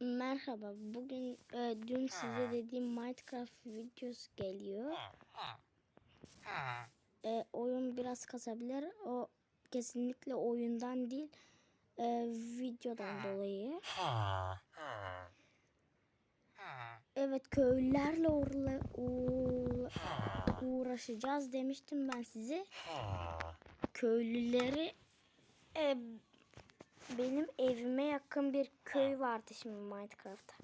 Merhaba. Bugün e, dün size dediğim Minecraft videosu geliyor. E, oyun biraz kasabilir. O kesinlikle oyundan değil, e, videodan dolayı. Evet köylülerle uğra- uğra- uğraşacağız demiştim ben size. Köylüleri e, benim evime yakın bir köy vardı şimdi Minecraft'ta.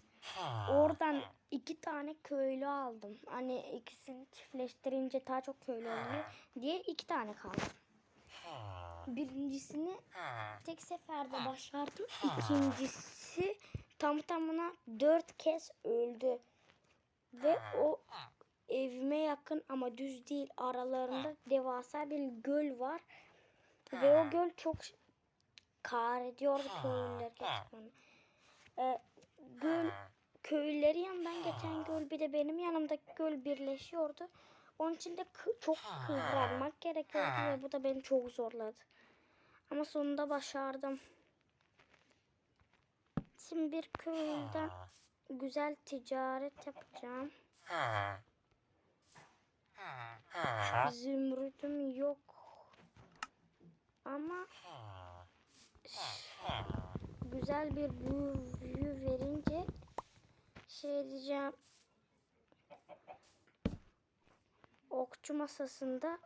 Oradan iki tane köylü aldım. Hani ikisini çiftleştirince daha çok köylü oluyor diye iki tane kaldı. Birincisini tek seferde başardım. İkincisi tam tamına dört kez öldü. Ve o evime yakın ama düz değil aralarında devasa bir göl var. Ve o göl çok kahrediyordu köylüler gerçekten. Ee, göl köylüleri yanından geçen göl bir de benim yanımdaki göl birleşiyordu. Onun için de çok kıvranmak gerekiyordu ve bu da beni çok zorladı. Ama sonunda başardım. Şimdi bir köyden güzel ticaret yapacağım. Zümrütüm yok. Ama güzel bir büyü verince şey diyeceğim. Okçu masasında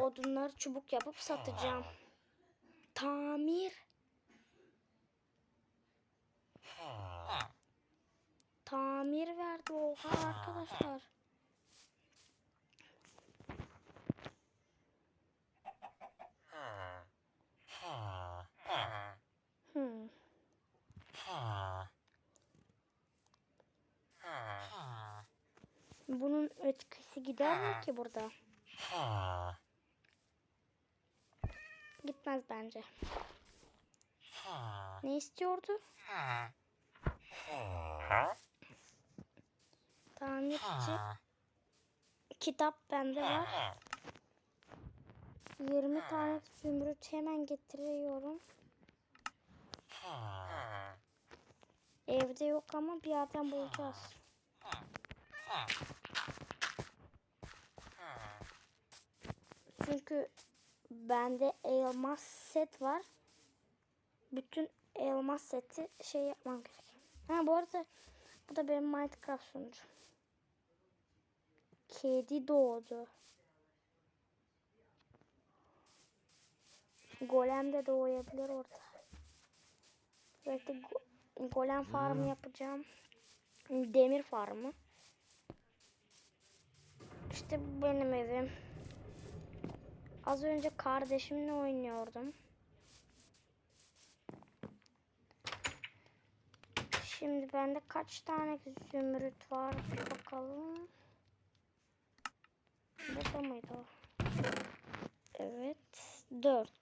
odunları çubuk yapıp satacağım. Tamir. Tamir verdi oha arkadaşlar. Bunun etkisi gider mi ki burada? Gitmez bence. Ne istiyordu? Tamirci. Kitap bende var. 20 tane zümrüt hemen getiriyorum. Evde yok ama bir yerden bulacağız. Çünkü bende elmas set var. Bütün elmas seti şey yapmam gerek. Ha bu arada bu da benim Minecraft sunucum. Kedi doğdu. Golem de doğabilir orada. Belki go- golem farmı yapacağım. Demir farmı. İşte bu benim evim. Az önce kardeşimle oynuyordum. Şimdi bende kaç tane zümrüt var bir bakalım. Burada mıydı o? Evet. Dört.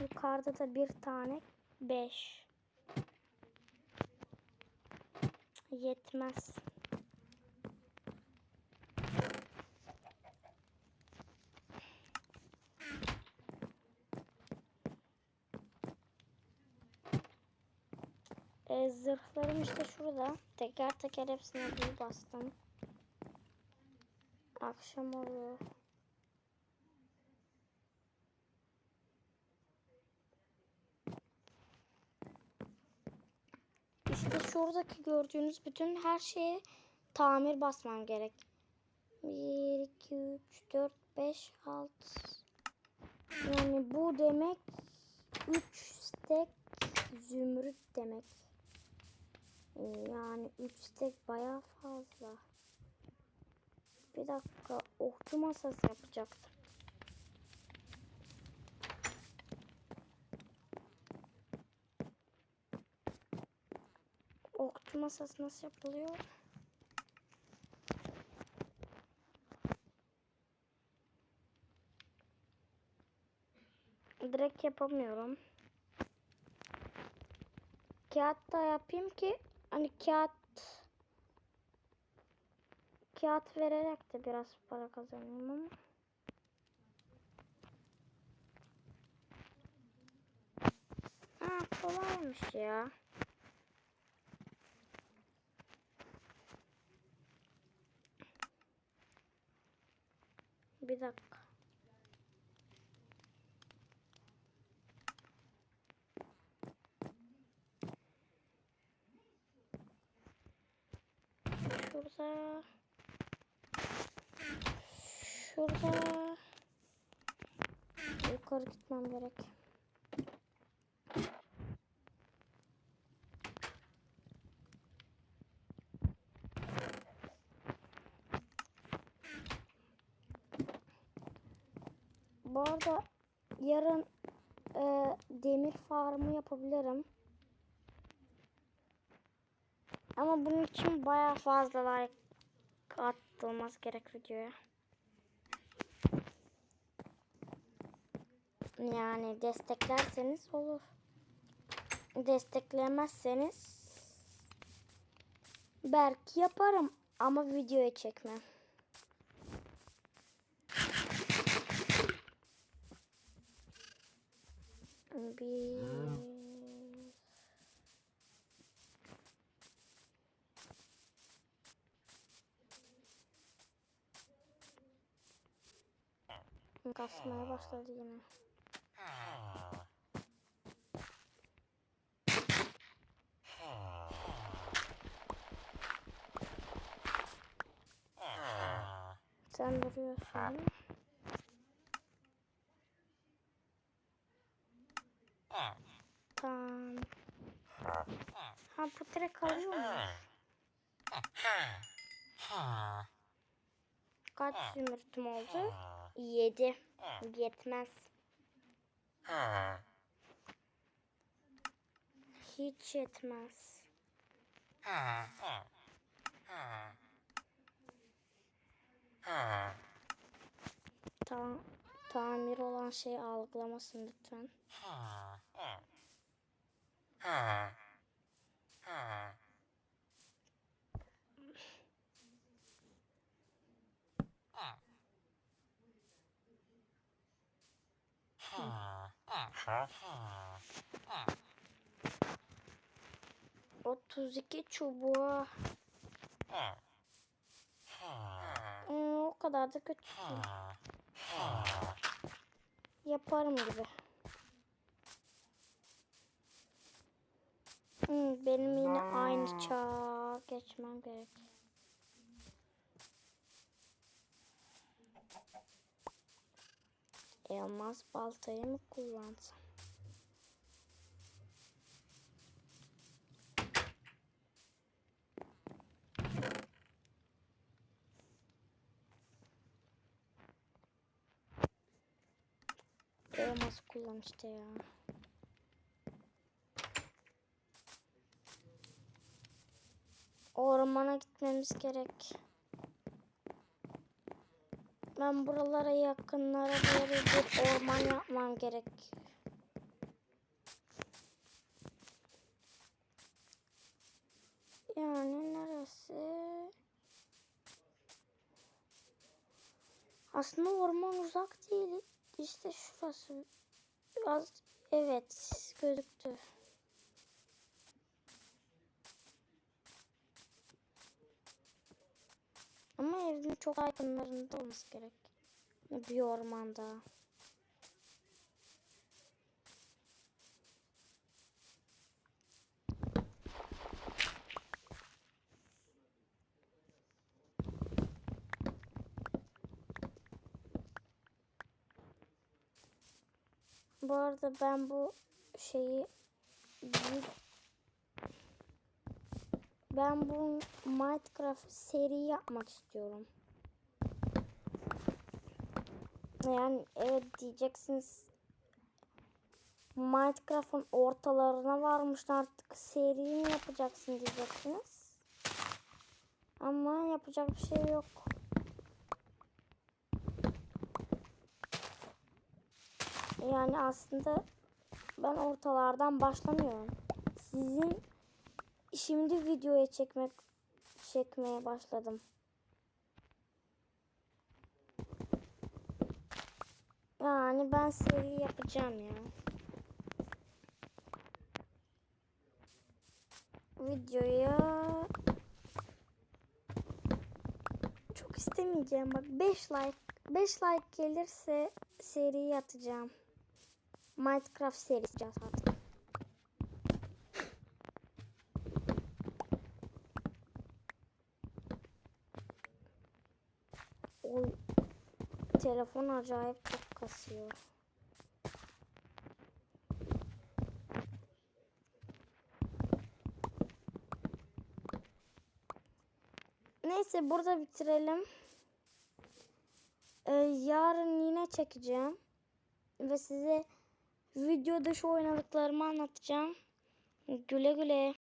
Yukarıda da bir tane. Beş. Yetmez. E, zırhlarım işte şurada. Teker teker hepsine bir bastım. Akşam oluyor. İşte şuradaki gördüğünüz bütün her şeye tamir basmam gerek. 1, 2, 3, 4, 5, 6. Yani bu demek 3 stek zümrüt demek. Ee, Yani 3 stek bayağı fazla. Bir dakika okçu masası yapacaktım. Okçu masası nasıl yapılıyor? Direkt yapamıyorum. Kağıt da yapayım ki hani kağıt kağıt vererek de biraz para kazanayım ama. Ha kolaymış ya. Bir dakika. Şurada. Şurada. Yukarı gitmem gerek. Bu arada yarın e, demir farmı yapabilirim. Ama bunun için bayağı fazla like atılması gerek videoya. Yani desteklerseniz olur. Desteklemezseniz belki yaparım ama videoya çekmem. Bir kasmaya başladı yine. Sen duruyorsun. Tamam. Ha bu direkt alıyor mu? Kaç zümrütüm oldu? 7. Yetmez. Hiç yetmez. Tam, tamir olan şeyi algılamasın lütfen. Otuz iki çubuğa. Kadar da kötü. Yaparım gibi. Hmm, benim yine aynı çağa geçmem gerek. Elmas baltayı mı kullansam? Elmas kullan işte ya. Ormana gitmemiz gerek. Ben buralara yakınlara böyle bir orman yapmam gerek. Yani neresi? Aslında orman uzak değil. İşte şurası. Biraz evet gözüktü. Ama evin çok yakınlarında olması gerek. Bir ormanda. Bu arada ben bu şeyi ben bu Minecraft seri yapmak istiyorum. Yani evet diyeceksiniz. Minecraft'ın ortalarına varmış artık seri mi yapacaksın diyeceksiniz. Ama yapacak bir şey yok. Yani aslında ben ortalardan başlamıyorum. Sizin şimdi videoya çekmek çekmeye başladım. Yani ben seri yapacağım ya. videoya çok istemeyeceğim bak 5 like 5 like gelirse seri atacağım. Minecraft serisi yapacağız artık. Oy telefon acayip çok kasıyor. Neyse burada bitirelim. Ee, yarın yine çekeceğim. Ve size video dışı oynadıklarımı anlatacağım. Güle güle.